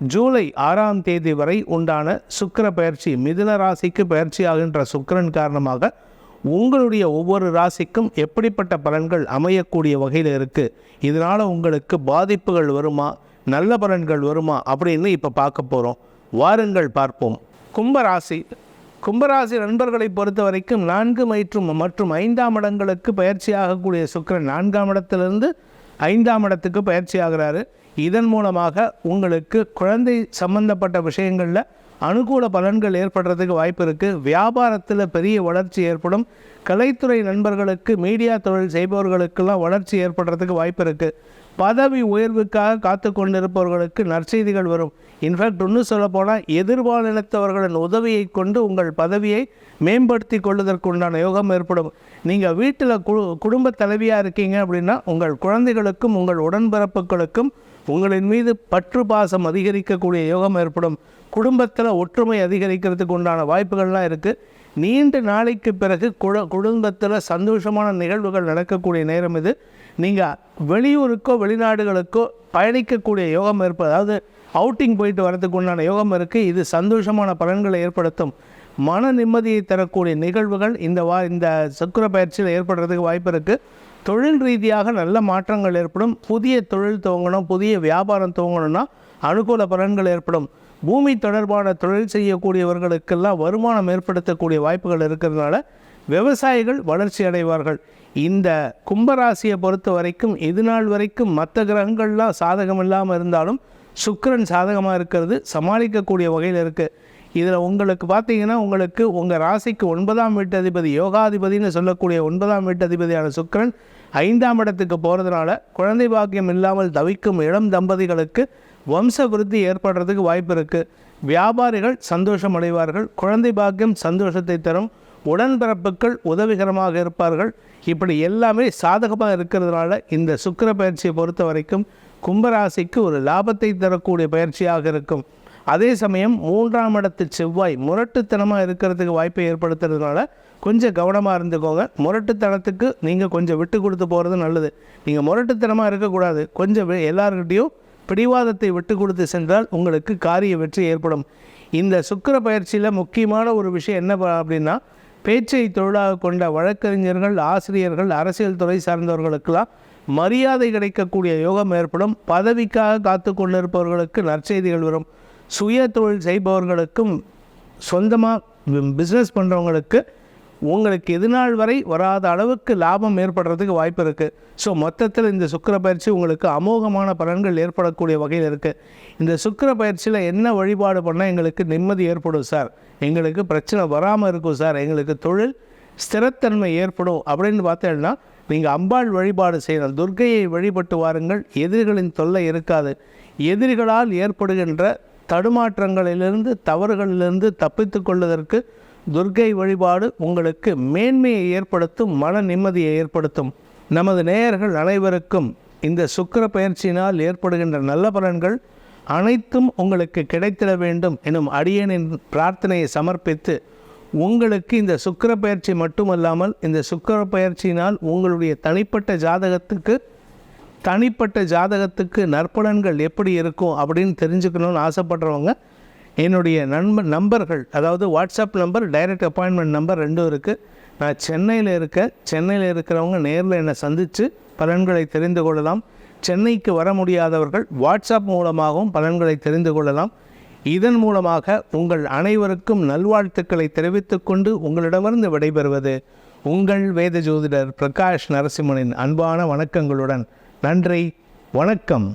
ஜூலை ஆறாம் தேதி வரை உண்டான சுக்கர பயிற்சி மிதுன ராசிக்கு பயிற்சி ஆகின்ற சுக்கிரன் காரணமாக உங்களுடைய ஒவ்வொரு ராசிக்கும் எப்படிப்பட்ட பலன்கள் அமையக்கூடிய வகையில் இருக்குது இதனால் உங்களுக்கு பாதிப்புகள் வருமா நல்ல பலன்கள் வருமா அப்படின்னு இப்போ பார்க்க போகிறோம் வாருங்கள் பார்ப்போம். கும்பராசி. கும்பராசி நண்பர்களை பொறுத்த வரைக்கும் நான்கு மற்றும் மற்றும் ஐந்தாம் இடங்களுக்கு பயிற்சி ஆகக்கூடிய சுக்கிரன் நான்காம் இடத்திலிருந்து ஐந்தாம் இடத்துக்கு பயிற்சி ஆகிறாரு. இதன் மூலமாக உங்களுக்கு குழந்தை சம்பந்தப்பட்ட விஷயங்களில் அனுகூல பலன்கள் ஏற்படுறதுக்கு வாய்ப்பு இருக்குது வியாபாரத்தில் பெரிய வளர்ச்சி ஏற்படும். கலைத்துறை நண்பர்களுக்கு மீடியா தொழில் செய்பவர்களுக்கெல்லாம் வளர்ச்சி ஏற்படுறதுக்கு வாய்ப்பு இருக்குது பதவி உயர்வுக்காக காத்து கொண்டிருப்பவர்களுக்கு நற்செய்திகள் வரும். இன்ஃபேக்ட் ஒன்று சொல்லப்போனால் எதிர்பாலினத்தவர்களின் உதவியை கொண்டு உங்கள் பதவியை மேம்படுத்தி கொள்வதற்குண்டான யோகம் ஏற்படும். நீங்கள் வீட்டில் கு குடும்ப தலைவியாக இருக்கீங்க அப்படின்னா உங்கள் குழந்தைகளுக்கும் உங்கள் உடன்பிறப்புகளுக்கும் உங்களின் மீது பற்று பாசம் அதிகரிக்கக்கூடிய யோகம் ஏற்படும். குடும்பத்தில் ஒற்றுமை அதிகரிக்கிறதுக்கு உண்டான வாய்ப்புகள்லாம் இருக்குது நீண்ட நாளைக்கு பிறகு குட குடும்பத்தில் சந்தோஷமான நிகழ்வுகள் நடக்கக்கூடிய நேரம் இது. நீங்கள் வெளியூருக்கோ வெளிநாடுகளுக்கோ பயணிக்கக்கூடிய யோகம் ஏற்ப அதாவது அவுட்டிங் போயிட்டு வரதுக்கு உண்டான யோகம் இருக்குது இது சந்தோஷமான பலன்களை ஏற்படுத்தும். மன நிம்மதியை தரக்கூடிய நிகழ்வுகள் இந்த வா இந்த சுக்கிர பயிற்சியில் ஏற்படுறதுக்கு வாய்ப்பு இருக்குது தொழில் ரீதியாக நல்ல மாற்றங்கள் ஏற்படும். புதிய தொழில் துவங்கணும் புதிய வியாபாரம் துவங்கணும்னா அனுகூல பலன்கள் ஏற்படும். பூமி தொடர்பான தொழில் செய்யக்கூடியவர்களுக்கெல்லாம் வருமானம் ஏற்படுத்தக்கூடிய வாய்ப்புகள் இருக்கிறதுனால விவசாயிகள் வளர்ச்சி அடைவார்கள். இந்த கும்பராசியை பொறுத்த வரைக்கும் இது நாள் வரைக்கும் மற்ற கிரகங்கள்லாம் சாதகம் இல்லாமல் இருந்தாலும் சுக்கரன் சாதகமாக இருக்கிறது. சமாளிக்கக்கூடிய வகையில் இருக்குது இதில் உங்களுக்கு பார்த்தீங்கன்னா உங்களுக்கு உங்கள் ராசிக்கு ஒன்பதாம் வீட்டு அதிபதி யோகாதிபதினு சொல்லக்கூடிய ஒன்பதாம் வீட்டு அதிபதியான சுக்கிரன் ஐந்தாம் இடத்துக்கு போகிறதுனால குழந்தை பாக்கியம் இல்லாமல் தவிக்கும் இளம் தம்பதிகளுக்கு வம்ச விருத்தி ஏற்படுறதுக்கு வாய்ப்பு இருக்குது வியாபாரிகள் சந்தோஷம் அடைவார்கள். குழந்தை பாக்கியம் சந்தோஷத்தை தரும். உடன்பிறப்புகள் உதவிகரமாக இருப்பார்கள். இப்படி எல்லாமே சாதகமாக இருக்கிறதுனால இந்த சுக்கர பயிற்சியை பொறுத்த வரைக்கும் கும்பராசிக்கு ஒரு லாபத்தை தரக்கூடிய பயிற்சியாக இருக்கும். அதே சமயம் மூன்றாம் இடத்து செவ்வாய் முரட்டுத்தனமாக இருக்கிறதுக்கு வாய்ப்பை ஏற்படுத்துறதுனால கொஞ்சம் கவனமாக இருந்துக்கோங்க. முரட்டுத்தனத்துக்கு நீங்கள் கொஞ்சம் விட்டு கொடுத்து போகிறது நல்லது. நீங்கள் முரட்டுத்தனமாக இருக்கக்கூடாது. கொஞ்சம் எல்லார்கிட்டேயும் பிடிவாதத்தை விட்டு கொடுத்து சென்றால் உங்களுக்கு காரிய வெற்றி ஏற்படும். இந்த சுக்கிர பயிற்சியில் முக்கியமான ஒரு விஷயம் என்ன அப்படின்னா பேச்சை தொழிலாக கொண்ட வழக்கறிஞர்கள் ஆசிரியர்கள் அரசியல் துறை சார்ந்தவர்களுக்கெல்லாம் மரியாதை கிடைக்கக்கூடிய யோகம் ஏற்படும். பதவிக்காக காத்து கொண்டிருப்பவர்களுக்கு நற்செய்திகள் வரும். சுய தொழில் செய்பவர்களுக்கும் சொந்தமாக பிஸ்னஸ் பண்ணுறவங்களுக்கு உங்களுக்கு இது நாள் வரை வராத அளவுக்கு லாபம் ஏற்படுறதுக்கு வாய்ப்பு இருக்குது ஸோ மொத்தத்தில் இந்த சுக்கிர பயிற்சி உங்களுக்கு அமோகமான பலன்கள் ஏற்படக்கூடிய வகையில் இருக்குது இந்த சுக்கிர பயிற்சியில் என்ன வழிபாடு பண்ணால் எங்களுக்கு நிம்மதி ஏற்படும் சார்? எங்களுக்கு பிரச்சனை வராமல் இருக்கும் சார். எங்களுக்கு தொழில் ஸ்திரத்தன்மை ஏற்படும் அப்படின்னு பார்த்தேன்னா நீங்கள் அம்பாள் வழிபாடு செய்யணும் துர்க்கையை வழிபட்டு வாருங்கள். எதிரிகளின் தொல்லை இருக்காது. எதிரிகளால் ஏற்படுகின்ற தடுமாற்றங்களிலிருந்து தவறுகளிலிருந்து தப்பித்து கொள்வதற்கு துர்க்கை வழிபாடு உங்களுக்கு மேன்மையை ஏற்படுத்தும் மன நிம்மதியை ஏற்படுத்தும். நமது நேயர்கள் அனைவருக்கும் இந்த சுக்கர பயிற்சியினால் ஏற்படுகின்ற நல்ல பலன்கள் அனைத்தும் உங்களுக்கு கிடைத்திட வேண்டும் எனும் அடியனின் பிரார்த்தனையை சமர்ப்பித்து உங்களுக்கு இந்த சுக்கிர பயிற்சி மட்டுமல்லாமல் இந்த சுக்கர பயிற்சியினால் உங்களுடைய தனிப்பட்ட ஜாதகத்துக்கு தனிப்பட்ட ஜாதகத்துக்கு நற்பலன்கள் எப்படி இருக்கும் அப்படின்னு தெரிஞ்சுக்கணும்னு ஆசைப்படுறவங்க என்னுடைய நண்பர் நம்பர்கள் அதாவது WhatsApp number direct appointment number ரெண்டும் இருக்குது நான் சென்னையில் இருக்க சென்னையில் இருக்கிறவங்க நேரில் என்னை சந்தித்து பலன்களை தெரிந்து கொள்ளலாம். சென்னைக்கு வர முடியாதவர்கள் வாட்ஸ்அப் மூலமாகவும் பலன்களை தெரிந்து கொள்ளலாம். இதன் மூலமாக உங்கள் அனைவருக்கும் நல்வாழ்த்துக்களை தெரிவித்துக்கொண்டு உங்களிடமிருந்து விடைபெறுவது உங்கள் வேத ஜோதிடர் பிரகாஷ் நரசிம்மனின் அன்பான வணக்கங்களுடன் நன்றி வணக்கம்.